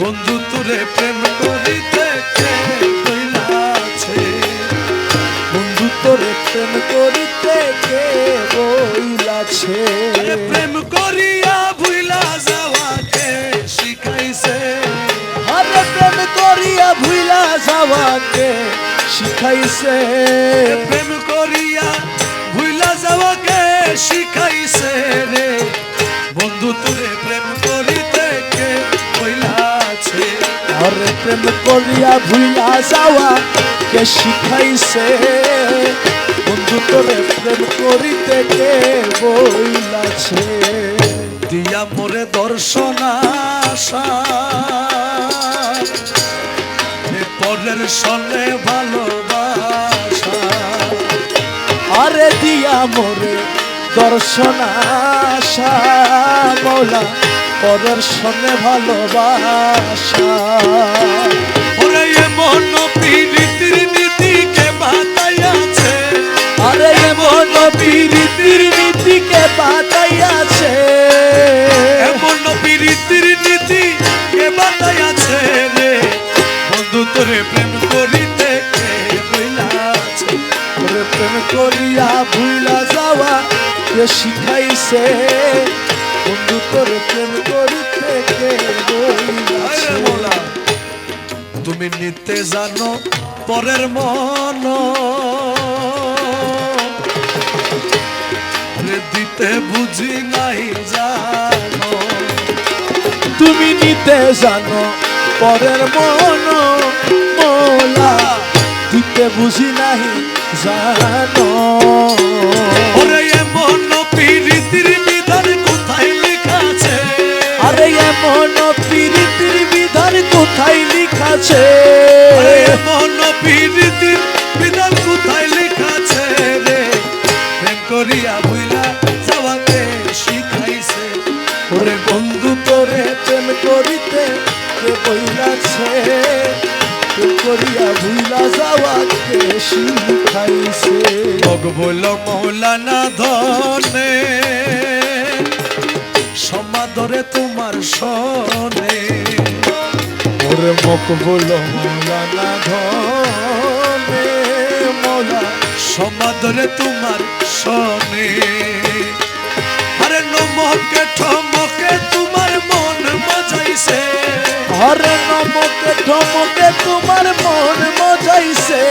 বন্ধু তোরে প্রেম করিতে কে কইলাছে বন্ধু তোরে প্রেম করিতে কে বইলাছে প্রেম করিয়া ভুইলা যাওয়াকে শিখাইছে। আরে প্রেম করিয়া ভুইলা যাওয়াকে শিখাইছে। প্রেম করিয়া ভুইলা যাওয়াকে শিখাইছে রে। আরে প্রেম করিয়া ভুইলা যাওয়া, কে শিখাইছে? বন্ধু, তোরে প্রেম করিতে কে বইলাছে? দিয়া মোরে দর্শন পরের সনে ভালোবাসা। আরে দিয়া মোরে দর্শন আশা মৌলা পরের সনে ভালোবাসা। ওরে এমন পীড়িতির নীতিকে বাতাইয়াছে আরে এমন পীড়িতির নীতিকে বাতাইয়াছে এমন পীড়িতির নীতি কে বাতাইয়াছে রে? বন্ধু তোরে প্রেম করিতে কে বইলাছে ওরে প্রেম করিয়া ভুলা কে শিখাইছে বন্ধু তোর প্রেম করিতে কে তুমি নিতে জানো পরের মন। দিতে বুঝি নাই জানো। তুমি নিতে জানো পরের মন। মোলা দিতে বুঝি নাহি জানো। কোথায় লিখাছে? আরে এমন পীড়িতির বিধান কোথায় লেখা আছে রে? প্রেম করিয়া বুইলা যাওয়াকে শিখাইছে। ওরে বন্ধু তোরে প্রেম করিতে কে বইলাছে? করিয়া ভুলা শিখাইছে। মৌলানা ধনে সমাদরে তোমার সনে। ওরে মুখ বলো মৌলানা ধনে মৌলা সমাদরে তোমার সনে। আরে নমকে ঠমকে তোমার মন মজাইছে। হরে নমকে ঠমকে তোমার মন মজাইছে।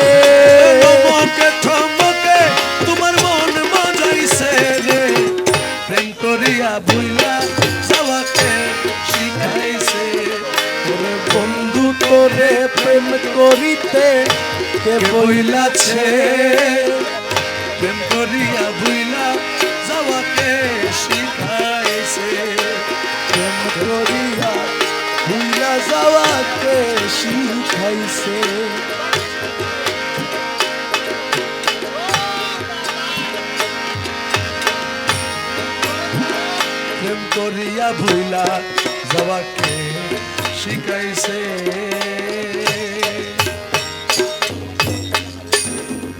নমকে ঠমকে তোমার মন মজাইছে রে। প্রেম করিয়া যাওয়াকে শিখাইছে। তোরে প্রেম করিতে কে বইলাছে? প্রেম করিয়া ভুইলা যাওয়াকে শিখাইছে। প্রেম করিয়া ভুলা যাওয়াকে শিখাইছে। প্রেম করিয়া ভুইলা যাওয়াকে শিখাইছে।